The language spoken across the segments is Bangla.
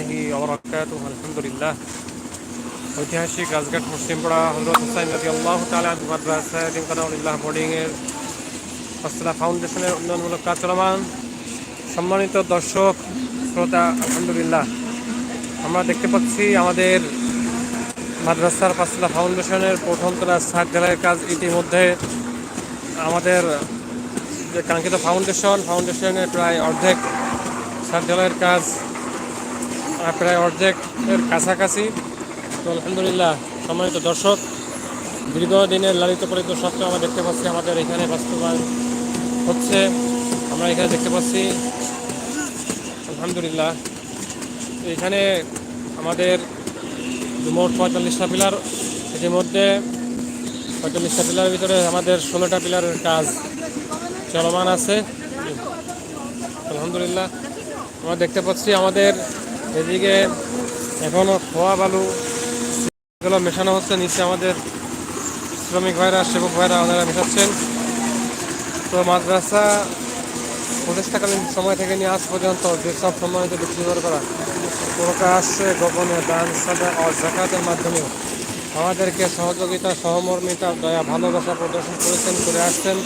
রহমতুল্লাহি ওবরাকাতুহ আলহামদুলিল্লাহ। ঐতিহাসিক রাজঘাট মুসলিমপাড়া হজরত হুসাইন রাজি আল্লাহ তালা মাদ্রাসা দিনকানাউল্লাহ বোর্ডিংয়ের হস্তলা ফাউন্ডেশনের উন্নয়নমূলক কাজ চলমান সম্মানিত দর্শক, শ্রোতা, আলহামদুলিল্লাহ। আমরা দেখতে পাচ্ছি আমাদের মাদ্রাসার পাঁচতলা ফাউন্ডেশনের প্রথম তলা সাত ঢালাইয়ের কাজ ইতিমধ্যে আমাদের যে কাঙ্ক্ষিত ফাউন্ডেশন, ফাউন্ডেশনের প্রায় অর্ধেক সাত ঢালাইয়ের কাজ প্রায় অর্ধেকের কাছাকাছি। তো আলহামদুলিল্লাহ, সম্মানিত দর্শক, দীর্ঘদিনের লালিত পালিত সত্ত্বেও আমরা দেখতে পাচ্ছি আমাদের এখানে বাস্তবায়ন হচ্ছে। আমরা এখানে দেখতে পাচ্ছি, আলহামদুলিল্লাহ, এখানে আমাদের মোট পঁয়তাল্লিশটা পিলার। ইতিমধ্যে পঁয়তাল্লিশটা পিলারের ভিতরে আমাদের ষোলোটা পিলারের কাজ চলমান আছে। আলহামদুলিল্লাহ, আমরা দেখতে পাচ্ছি আমাদের এদিকে এখনও খোয়া বালু এগুলো মেশানো হচ্ছে, নিচে আমাদের শ্রমিক ভাইরা, সেবক ভাইরা ওনারা মেশাচ্ছেন। তো মাদ্রাসা প্রতিষ্ঠাকালীন সময় থেকে নিয়ে আজ পর্যন্ত যেসব সম্মানিত ব্যক্তি করা, প্রকাশ্যে গোপনে দান, সাদা ও জাকাতের মাধ্যমে। আমাদেরকে সহযোগিতা, সহমর্মিতা, দয়া, ভালোবাসা প্রদর্শন করেছেন, করে আসছেন।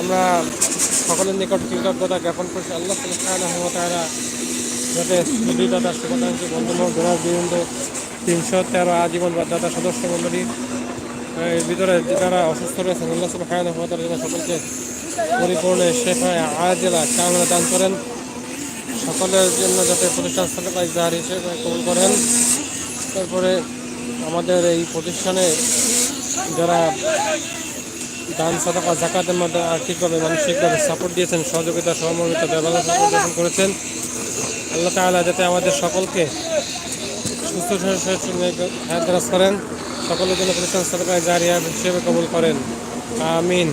আমরা সকলের নিকট কৃতজ্ঞতা জ্ঞাপন করছি। আল্লাহ তারা যাতে সুবিধাতা শুভাকাঙ্ক্ষী বন্ধুমহ গোড়ার বৃন্দ তিনশো তেরো আজীবন বাধ্যতা সদস্য মণ্ডলী এর ভিতরে যারা অসুস্থ রয়েছেন, আল্লাহ সুবহান জন্য সকলকে পরিপূর্ণ শেফায় আজেলা কামনা দান করেন। সকলের জন্য যাতে প্রতিষ্ঠান সাদাকায় জাহার হিসেবে কবুল করেন। তারপরে আমাদের এই প্রতিষ্ঠানে যারা দান সাদাকা জাকাতের মধ্যে আর্থিকভাবে, মানসিকভাবে সাপোর্ট দিয়েছেন, সহযোগিতা, সহমর্মিতা প্রদর্শন করেছেন। আল্লাহ তাআলা যাতে আমাদের সকলকে সুস্থ হায়াত করেন, সকলের জন্য প্রতিষ্ঠান সাদাকায় জারিয়া হিসেবে কবুল করেন। আমিন।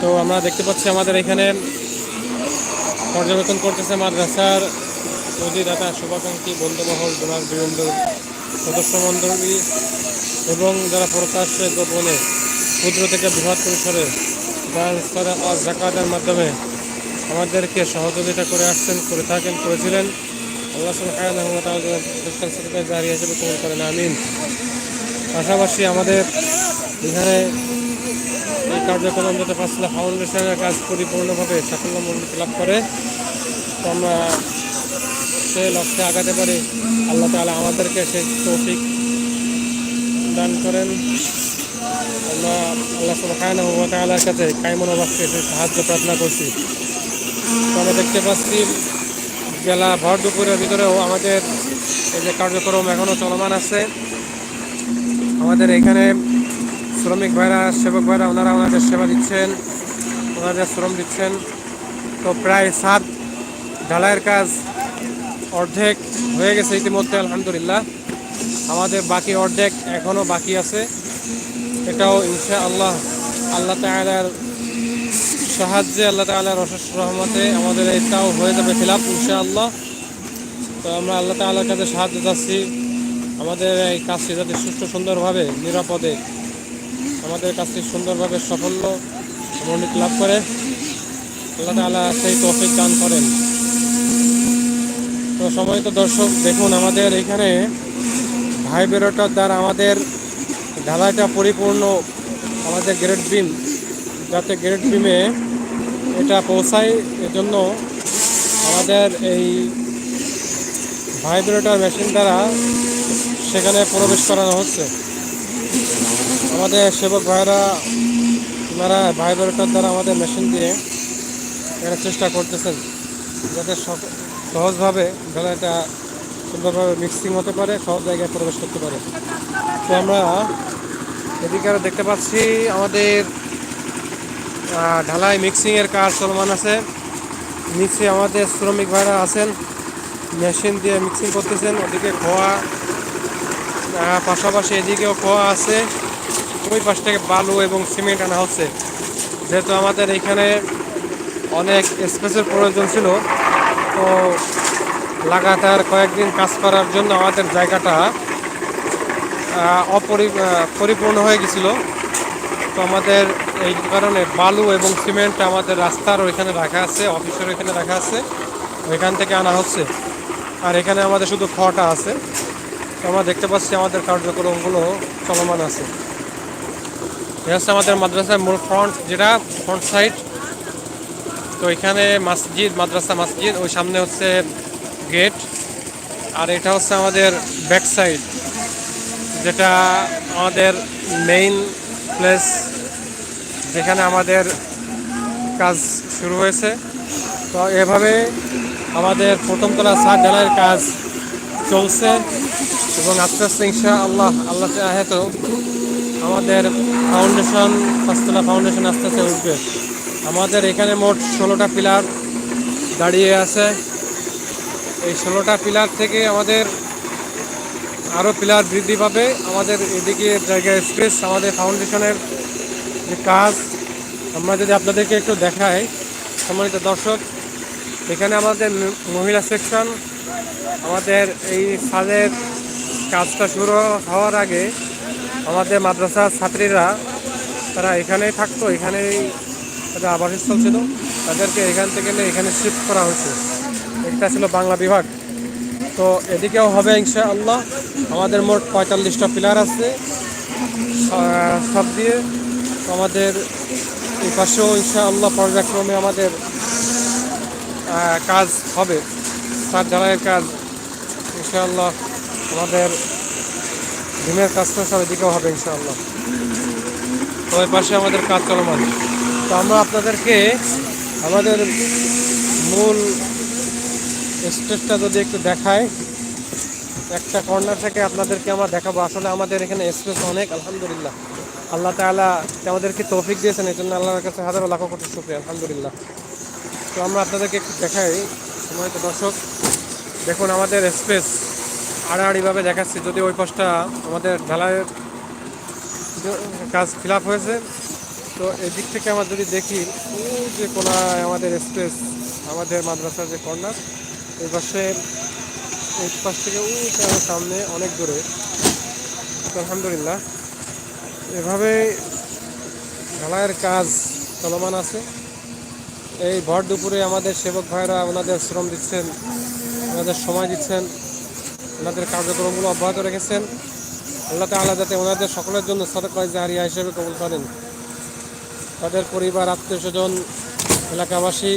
তো আমরা দেখতে পাচ্ছি আমাদের এখানে পর্যবেক্ষণ করতেছে মাদ্রাসার অধিদাতা শুভাকাঙ্ক্ষী বন্ধুমহল ডোনার বীরেন্দ্র সদস্য মণ্ডলী এবং যারা প্রকাশ্যে গোপনে ক্ষুদ্র থেকে বৃহৎ পরিসরে জাকাতের মাধ্যমে আমাদেরকে সহযোগিতা করে আসছেন, করে থাকেন, করেছিলেন। আল্লাহ সাদাকায় জারি হিসেবে কবুল করেন, আমিন। পাশাপাশি আমাদের এখানে এই কার্যক্রম যাতে পাঁচলা ফাউন্ডেশনের কাজ পরিপূর্ণভাবে সাফল্যমণ্ডিত লাভ করে, তো আমরা সে লক্ষ্যে আগাতে পারি। আল্লাহ তাআলা আমাদেরকে সেই তৌফিক দান করেন। আমরা আল্লাহ তাআলার কাছে কায়মন অবাক্যে সেই সাহায্য প্রার্থনা করছি। আমরা দেখতে পাচ্ছি বেলা ভর দুপুরের ভিতরেও আমাদের এই যে কার্যক্রম এখনও চলমান আছে। আমাদের এখানে শ্রমিক ভাইরা, সেবক ভাইরা, ওনারা ওনাদের সেবা দিচ্ছেন, ওনাদের শ্রম দিচ্ছেন। তো প্রায় সাত ঢালাইয়ের কাজ অর্ধেক হয়ে গেছে ইতিমধ্যে, আলহামদুলিল্লাহ। আমাদের বাকি অর্ধেক এখনও বাকি আছে। এটাও ইনশা আল্লাহ আল্লাহ তালার সাহায্যে আল্লাহ তালার অশেষ রহমতে আমাদের এটাও হয়ে যাবে ফিলাপ ইনশা আল্লাহ তো আমরা আল্লাহ তালার কাছে সাহায্য চাচ্ছি। আমাদের এই কাজটি যাতে সুস্থ সুন্দরভাবে, নিরাপদে আমাদের কাজটি সুন্দরভাবে সাফল্য মনোনীত লাভ করে। আল্লাহ তালা সেই তৌফিক দান করেন। তো সময় তো দর্শক, দেখুন আমাদের এখানে ভাই বেরোটার দ্বারা আমাদের ঢালাইটা পরিপূর্ণ আমাদের গ্রেড বিম যাতে গ্রেড বিমে এটা পৌঁছায় এজন্য আমাদের এই ভাইব্রেটর মেশিন দ্বারা সেখানে প্রবেশ করানো হচ্ছে। আমাদের সেবক ভাইরা, ওনারা ভাইব্রেটর দ্বারা আমাদের মেশিন দিয়ে এখানে চেষ্টা করতেছেন যাতে সহজভাবে ঢালাইটা সুন্দরভাবে মিক্সিং হতে পারে সব জায়গায় প্রবেশ করতে পারে। তো আমরা এদিকে দেখতে পাচ্ছি আমাদের ঢালাই মিক্সিংয়ের কাজ চলমান আছে। নিচে আমাদের শ্রমিক ভাইরা আছেন মেশিন দিয়ে মিক্সিং করতেছেন, ওদিকে খোয়া পাশাপাশি এদিকেও খোয়া আছে। ওই পাশ থেকে বালু এবং সিমেন্ট আনা হচ্ছে। যেহেতু আমাদের এখানে অনেক স্পেসের প্রয়োজন ছিল, তো লাগাতার কয়েকদিন কাজ করার জন্য আমাদের জায়গাটা অপরি পরিপূর্ণ হয়ে গেছিল। তো আমাদের এই কারণে বালু এবং সিমেন্ট আমাদের রাস্তার ওইখানে রাখা আছে, অফিসের ওইখানে রাখা আছে। ওইখান থেকে আনা হচ্ছে। আর এখানে আমাদের শুধু খটা আছে। তো আমরা দেখতে পাচ্ছি আমাদের কার্যক্রমগুলো চলমান আছে। এ হচ্ছে আমাদের মাদ্রাসার মূল ফ্রন্ট যেটা ফ্রন্ট সাইড তো এখানে মসজিদ, মাদ্রাসা মসজিদ, ওই সামনে হচ্ছে গেট আর এটা হচ্ছে আমাদের ব্যাক সাইড যেটা আমাদের মেইন প্লেস যেখানে আমাদের কাজ শুরু হয়েছে। তো এভাবে আমাদের প্রথমতলা সাত ঢালাইয়ের কাজ চলছে এবং আস্তে আস্তে ইনশা আল্লাহ আল্লাহ তো আমাদের ফাউন্ডেশন পাঁচতলা ফাউন্ডেশন আস্তে আস্তে উঠবে। আমাদের এখানে মোট ষোলোটা পিলার দাঁড়িয়ে আছে। এই ষোলোটা পিলার থেকে আমাদের আরও পিলার বৃদ্ধি পাবে। আমাদের এদিকে জায়গায় স্পেস, আমাদের ফাউন্ডেশনের যে কাজ, আমরা যদি আপনাদেরকে একটু দেখাই, সম্মানিত দর্শক, এখানে আমাদের মহিলা সেকশন, আমাদের এই সাদের কাজটা শুরু হওয়ার আগে আমাদের মাদ্রাসার ছাত্রীরা, তারা এখানেই থাকতো, এখানেই তাদের আবাসস্থল ছিল। তাদেরকে এখান থেকে এখানে শিফট করা হয়েছে। এটা ছিল বাংলা বিভাগ। তো এদিকেও হবে ইনশাআল্লাহ। আমাদের মোট পঁয়তাল্লিশটা পিলার আছে সব দিয়ে। আমাদের এই পাশেও ইনশাআল্লাহ পর্যায়ক্রমে আমাদের কাজ হবে, সার ঢালাইয়ের কাজ। ইনশাআল্লাহ আমাদের ডিমের কাজটা সব এদিকেও হবে ইনশাআল্লাহ। তো ওই পাশে আমাদের কাজ চলমান। তো আমরা আপনাদেরকে আমাদের মূল স্টেজটা যদি একটু দেখায় একটা কর্নার থেকে আপনাদেরকে আমরা দেখাবো। আসলে আমাদের এখানে স্পেস অনেক, আলহামদুলিল্লাহ। আল্লাহ তাআলা আমাদেরকে তৌফিক দিয়েছেন এই জন্য আল্লাহর কাছে হাজারো লাখো কোটি শুক্রিয়া, আলহামদুলিল্লাহ। তো আমরা আপনাদেরকে একটু দেখাই, সময় তো দর্শক। দেখুন, আমাদের স্পেস আড়াআড়িভাবে দেখাচ্ছি। যদি ওই পাশটা আমাদের ঢালাইয়ের কাজ ফিল হয়েছে, তো এদিক থেকে আমরা যদি দেখি যে কোনায় আমাদের স্পেস আমাদের মাদ্রাসার যে কর্নার এই পাশে, এই পাশ থেকে ওই সামনে, অনেক দূরে। আলহামদুলিল্লাহ। এভাবে ঢালাইয়ের কাজ চলমান আছে। এই ভর দুপুরে আমাদের সেবক ভাইরা ওনাদের শ্রম দিচ্ছেন, ওনাদের সময় দিচ্ছেন, ওনাদের কার্যক্রমগুলো অব্যাহত রেখেছেন। আল্লাহ তাআলা যাতে ওনাদের সকলের জন্য সদকায় জারিয়া হিসেবে কবুল করেন। তাদের পরিবার, আত্মীয় স্বজন, এলাকাবাসী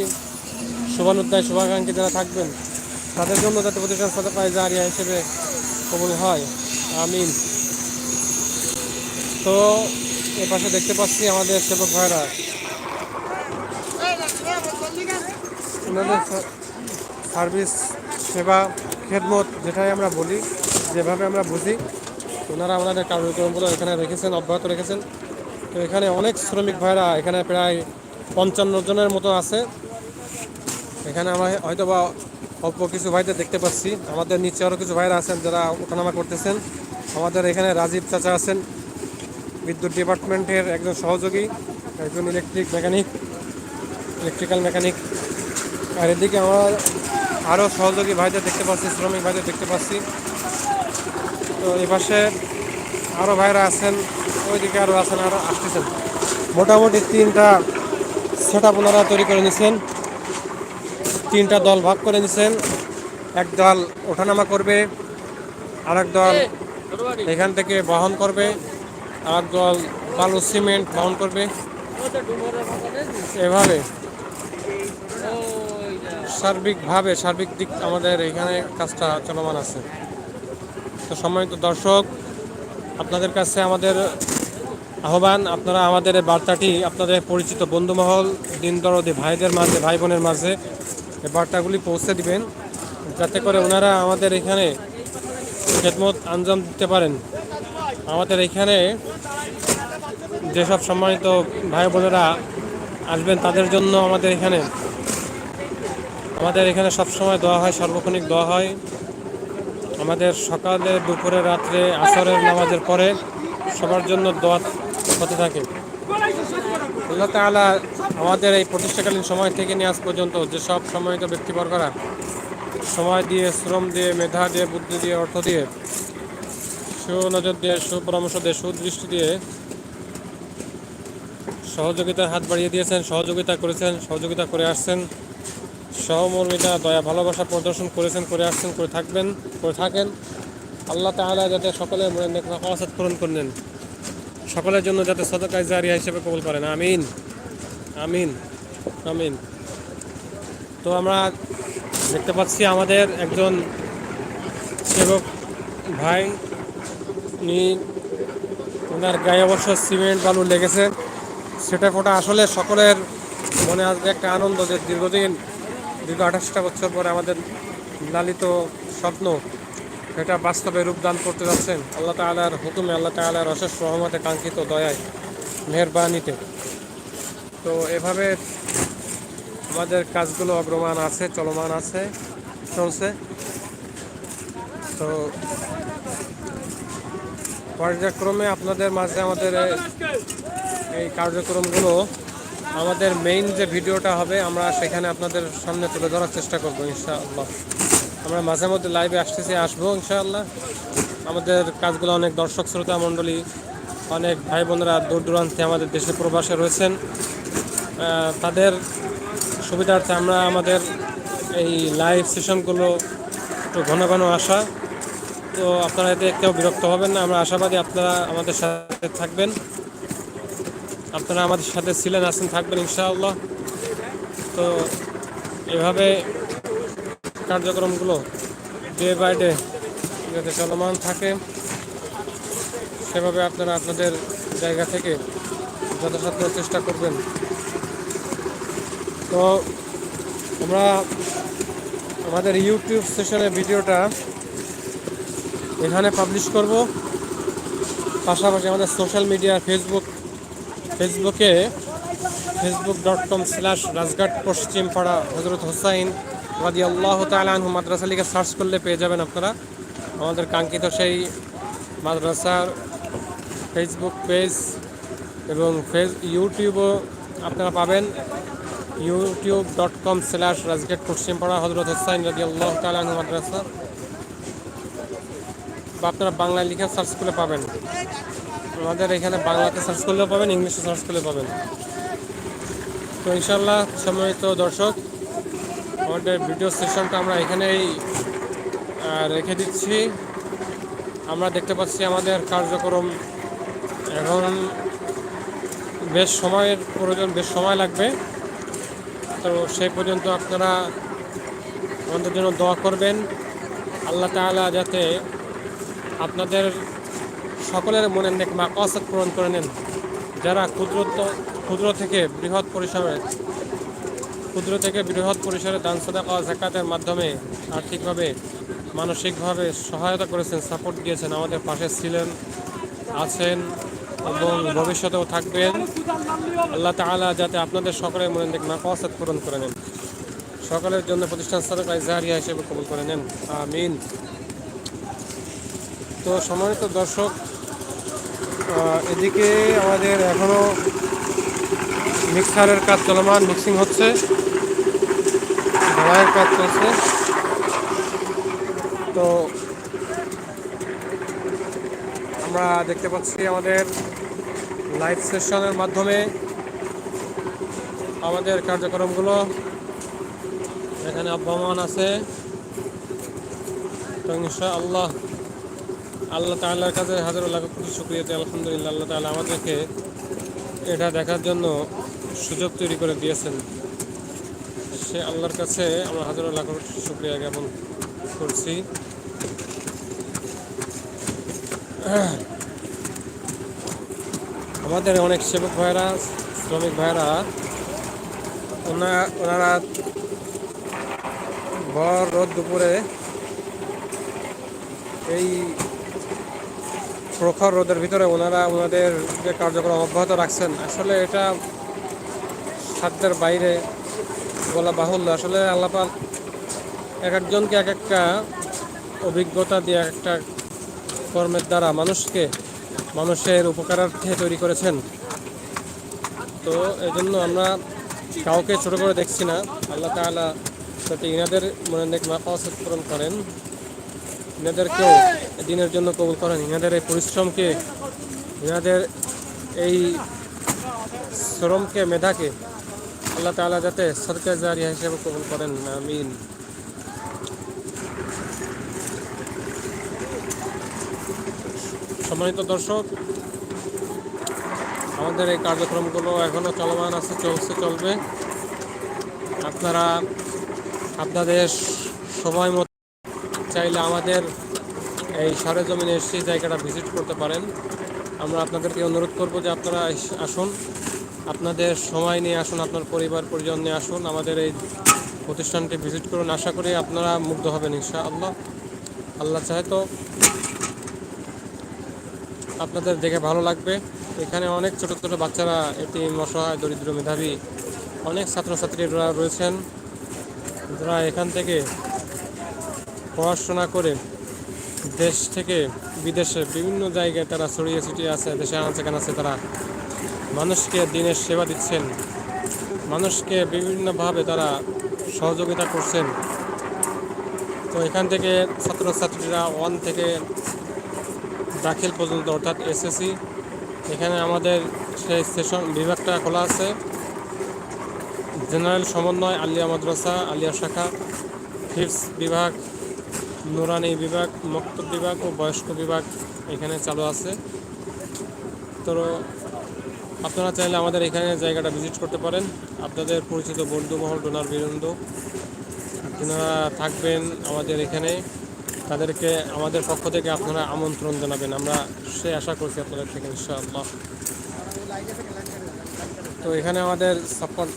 শুভানুদ্দায় শুভাকাঙ্ক্ষী যারা থাকবেন তাদের জন্য যাতে প্রতিষ্ঠান সদকায় জারিয়া হিসেবে কবুল হয়। আমিন। তো, এ পাশে দেখতে পাচ্ছি আমাদের সেবক ভাইরা। ওনাদের সার্ভিস, সেবা, খেদমত যেটাই আমরা বলি, যেভাবে আমরা বুঝি, ওনারা আমাদের কার্যক্রমগুলো এখানে রেখেছেন, অব্যাহত রেখেছেন। তো এখানে অনেক শ্রমিক ভাইরা, এখানে প্রায় পঞ্চান্ন জনের মতো আছে। এখানে আমরা হয়তো বা অল্প কিছু ভাইদের দেখতে পাচ্ছি। আমাদের নিচে আরও কিছু ভাইরা আছেন যারা ওঠানামা করতেছেন। আমাদের এখানে রাজীব চাচা আছেন, বিদ্যুৎ ডিপার্টমেন্টের একজন সহযোগী, একজন ইলেকট্রিক মেকানিক ইলেকট্রিক্যাল মেকানিক আর এদিকে আমার আরও সহযোগী ভাইদের দেখতে পাচ্ছি, শ্রমিক ভাইদের দেখতে পাচ্ছি। তো এই পাশে আরও ভাইরা আছেন, ওইদিকে আরও আছেন আরও আসতেছেন। মোটামুটি তিনটা সেট ওনারা তৈরি করে নিছেন। তিনটা দল ভাগ করে নিছেন। এক দল ওঠানামা করবে, আরেক দল এখান থেকে বহন করবে আর দল বালু সিমেন্ট বহন করবে। এভাবে। সার্বিকভাবে, সার্বিক দিক আমাদের এখানে কাজটা চলমান আছে। তো সম্মানিত দর্শক, আপনাদের কাছে আমাদের আহ্বান, আপনারা আমাদের বার্তাটি আপনাদের পরিচিত বন্ধুমহল দিন দরদি ভাইদের মাঝে, ভাই বোনের মাঝে বার্তাগুলি পৌঁছে দিবেন, যাতে করে ওনারা আমাদের এখানে খেদমত আঞ্জাম দিতে পারেন। আমাদের এখানে যেসব সম্মানিত ভাই বোনেরা আসবেন, তাদের জন্য আমাদের এখানে আমাদের এখানে সবসময় দেওয়া হয়, সার্বক্ষণিক দেওয়া হয়। আমাদের সকালে, দুপুরে, রাত্রে, আসরের নামাজের পরে সবার জন্য দোয়া হতে থাকে। আল্লাহ তাআলা আমাদের এই প্রতিষ্ঠাকালীন সময় থেকে নিয়ে আজ পর্যন্ত যেসব সম্মানিত ব্যক্তিবর্গরা সময় দিয়ে, শ্রম দিয়ে, মেধা দিয়ে, বুদ্ধি দিয়ে, অর্থ দিয়ে, সুনজর দিয়ে, সুপরামর্শ দিয়ে, সুদৃষ্টি দিয়ে সহযোগিতার হাত বাড়িয়ে দিয়েছেন, সহযোগিতা করেছেন, সহযোগিতা করে আসছেন, সহমর্মিতা, দয়া, ভালোবাসা প্রদর্শন করেছেন, করে আসছেন, করে থাকবেন, করে থাকেন। আল্লাহ তাআলা যাতে সকলের মনে নেক পূরণ করে নেন। সকলের জন্য যাতে সদকায় জারিয়া হিসেবে কবুল করেন। আমিন। আমিন। আমিন। তো আমরা দেখতে পাচ্ছি আমাদের একজন সেবক ভাই। উনি ওনার গায়ে অবশ্য সিমেন্ট, বালু লেগেছে। সেটা ফোটা আসলে সকলের মনে আসবে একটা আনন্দ যে দীর্ঘদিন, দীর্ঘ আঠাশটা বছর পরে আমাদের লালিত স্বপ্ন সেটা বাস্তবে রূপদান করতে যাচ্ছেন। আল্লাহ তালার হুকুমে, আল্লাহ তালার অশেষ রহমতে কাঙ্ক্ষিত দয়ায়, মেহরবানিতে। তো এভাবে আমাদের কাজগুলো অগ্রমান আছে, চলমান আছে, চলছে। তো পর্যায়ক্রমে আপনাদের মাঝে আমাদের এই কার্যক্রমগুলো, আমাদের মেইন যে ভিডিওটা হবে, আমরা সেখানে আপনাদের সামনে তুলে ধরার চেষ্টা করব, ইনশাআল্লাহ। আমরা মাঝে মধ্যে লাইভে আসতেছি, আসব ইনশাআল্লাহ। আমাদের কাজগুলো অনেক দর্শক, শ্রোতা মণ্ডলী, অনেক ভাই বোনেরা দূর দূরান্তে আমাদের দেশে প্রবাসে রয়েছেন। তাদের সুবিধার্থে আমরা আমাদের এই লাইভ সেশনগুলো একটু ঘন ঘন আসা। তো আপনারা এতে কেউ বিরক্ত হবেন না, আমরা আশাবাদী আপনারা আমাদের সাথে থাকবেন। আপনারা আমাদের সাথে ছিলেন, আছেন, থাকবেন ইনশাআল্লাহ। তো এভাবে কার্যক্রমগুলো ডে বাই ডে, যাতে চলমান থাকে, সেভাবে আপনারা আপনাদের জায়গা থেকে যথাসাধ্য চেষ্টা করবেন। তো আমরা আমাদের ইউটিউব সেশনের ভিডিওটা এখানে পাবলিশ করব। পাশাপাশি আমাদের সোশ্যাল মিডিয়া ফেসবুক ফেসবুকে Facebook dot com slash Rajghat Paschimpara Hazrat Hossain রাজি আল্লাহ তালু মাদ্রাসা লিখে সার্চ করলে পেয়ে যাবেন আপনারা। আমাদের কাঙ্ক্ষিত সেই মাদ্রাসার ফেসবুক পেজ এবং ফেস ইউটিউবও আপনারা পাবেন। YouTube dot com slash Rajghat Paschimpara Hazrat Hossain Razi আল্লাহ তালু মাদ্রাসা। বা আপনারা বাংলা লিখে সার্চ করে পাবেন। আমাদের এখানে বাংলাতে সার্চ করলেও পাবেন, ইংলিশে সার্চ করলে পাবেন। তো ইনশাল্লাহ সম্মানিত দর্শক আমাদের ভিডিও সেশনটা আমরা এখানেই রেখে দিচ্ছি। আমরা দেখতে পাচ্ছি আমাদের কার্যক্রম এখন বেশ সময়ের প্রয়োজন, বেশ সময় লাগবে। তো সেই পর্যন্ত আপনারা আমাদের জন্য দোয়া করবেন। আল্লাহ তাআলা যাতে আপনাদের সকলের মনের নেক মাকাসাদ পূরণ করে নেন। যারা ক্ষুদ্র ক্ষুদ্র থেকে বৃহৎ পরিসরে ক্ষুদ্র থেকে বৃহৎ পরিসরে দান, সদাকা জাকাতের মাধ্যমে আর্থিকভাবে, মানসিকভাবে সহায়তা করেছেন, সাপোর্ট দিয়েছেন, আমাদের পাশে ছিলেন, আছেন এবং ভবিষ্যতেও থাকবেন। আল্লাহ তাআলা যাতে আপনাদের সকলের মনের নেক মাকাসাদ পূরণ করে নেন। সকলের জন্য প্রতিষ্ঠান সদকা জারিয়া হিসেবে কবুল করে নেন। আমিন। তো সম্মানিত দর্শক এদিকে আমাদের এখনও মিক্সারের কাজ চলমান, মিক্সিং হচ্ছে। ঢালাইয়ের কাজ চলছে তো আমরা দেখতে পাচ্ছি আমাদের লাইভ সেশনের মাধ্যমে আমাদের কার্যক্রমগুলো। এখানে আহ্বান আছে। তো ইনশাআল্লাহ আল্লাহ তাআলার কাছে হাজার লাখ কোটি শুক্রিয়া দিই আলহামদুলিল্লাহ আল্লাহ তাআলা আমাদেরকে এটা দেখার জন্য সুযোগ তৈরি করে দিয়েছেন। সে আল্লাহর কাছে আমরা হাজার লাখ শুক্রিয়া জ্ঞাপন করছি। আমাদের অনেক সেবক ভাইরা শ্রমিক ভাইরা ওনারা ভর, রোদ দুপুরে এই প্রখর রোদের ভিতরে ওনারা ওনাদের যে কার্যক্রম অব্যাহত রাখছেন, আসলে এটা সাধ্যের বাইরে বলা বাহুল্য। আসলে আল্লাপাক এক একজনকে এক একটা অভিজ্ঞতা দিয়ে এক একটা কর্মের দ্বারা মানুষকে মানুষের উপকারার্থে তৈরি করেছেন। তো এই জন্য আমরা কাউকে ছোট করে দেখছি না। আল্লাহ তাআলা যাতে ইনাদের মনে নেক মাফাসাদ পূরণ করেন। ইনাদেরকেও দিনের জন্য কবুল করেন। ইনাদের এই পরিশ্রমকে, ইনাদের এই শ্রমকে, মেধাকে আল্লাহ তাআলা যাতে সদকা জারিয়া হিসেবে কবুল করেন, আমিন। সম্মানিত দর্শক, আমাদের এই কার্যক্রমগুলো এখনও চলমান আছে, চলছে, চলবে। আপনারা আপনাদের সময় মতো চাইলে আমাদের এই সরেজমিনে এসে জায়গাটা ভিজিট করতে পারেন। আমরা আপনাদেরকে অনুরোধ করব যে আপনারা আসুন। আপনাদের সময় নিয়ে আসুন, আপনার পরিবার পরিজন নিয়ে আসুন, আমাদের এই প্রতিষ্ঠানটি ভিজিট করুন। আশা করি আপনারা মুগ্ধ হবেন ইনশা আল্লাহ আল্লাহ চাহে তো আপনাদের দেখে ভালো লাগবে। এখানে অনেক ছোট ছোট বাচ্চারা এটি অসহায় দরিদ্র মেধাবী অনেক ছাত্রছাত্রীরা রয়েছেন। যারা এখান থেকে পড়াশোনা করে দেশ থেকে বিদেশে বিভিন্ন জায়গায় তারা ছড়িয়ে ছিটিয়ে আছে, দেশে আনাচে আছে তারা মানুষকে দিনের সেবা দিচ্ছেন। মানুষকে বিভিন্নভাবে তারা সহযোগিতা করছেন। তো এখান থেকে ছাত্রছাত্রীরা ওয়ান থেকে দাখিল পর্যন্ত, অর্থাৎ এসএসসি, এখানে আমাদের সেই সেশন বিভাগটা খোলা আছে। জেনারেল সমন্বয়, আলিয়া মাদ্রাসা, আলিয়া শাখা ফিফস বিভাগ, নুরানি বিভাগ, মক্তব বিভাগ ও বয়স্ক বিভাগ এখানে চালু আছে। তো আপনারা চাইলে আমাদের এখানে জায়গাটা ভিজিট করতে পারেন। আপনাদের পরিচিত বন্ধু মহল, ডোনার বীরন্দু যারা থাকবেন আমাদের এখানে, তাদেরকে আমাদের পক্ষ থেকে আপনারা আমন্ত্রণ জানাবেন। আমরা সে আশা করছি আপনাদের থেকে, ইনশাআল্লাহ। তো এখানে আমাদের সাপোর্ট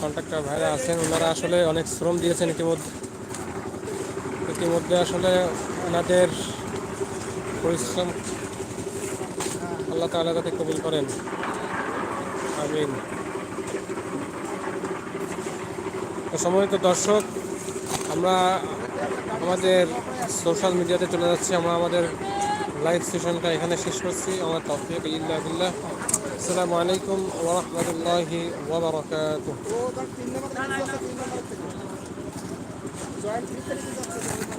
কন্ট্রাক্টর ভাইরা আছেন। ওনারা আসলে অনেক শ্রম দিয়েছেন ইতিমধ্যে। ইতিমধ্যে আসলে ওনাদের পরিশ্রম আল্লাহ তাআলা যাতে কবুল করেন। আমিন। তো সম্মানিত দর্শক, আমরা আমাদের সোশ্যাল মিডিয়াতে চলে যাচ্ছি। আমরা আমাদের লাইভ সেশনটা এখানে শেষ করছি। আমার তফিক ইল্লা বিল্লাহ। আসসালামু আলাইকুম ওয়া রাহমাতুল্লাহি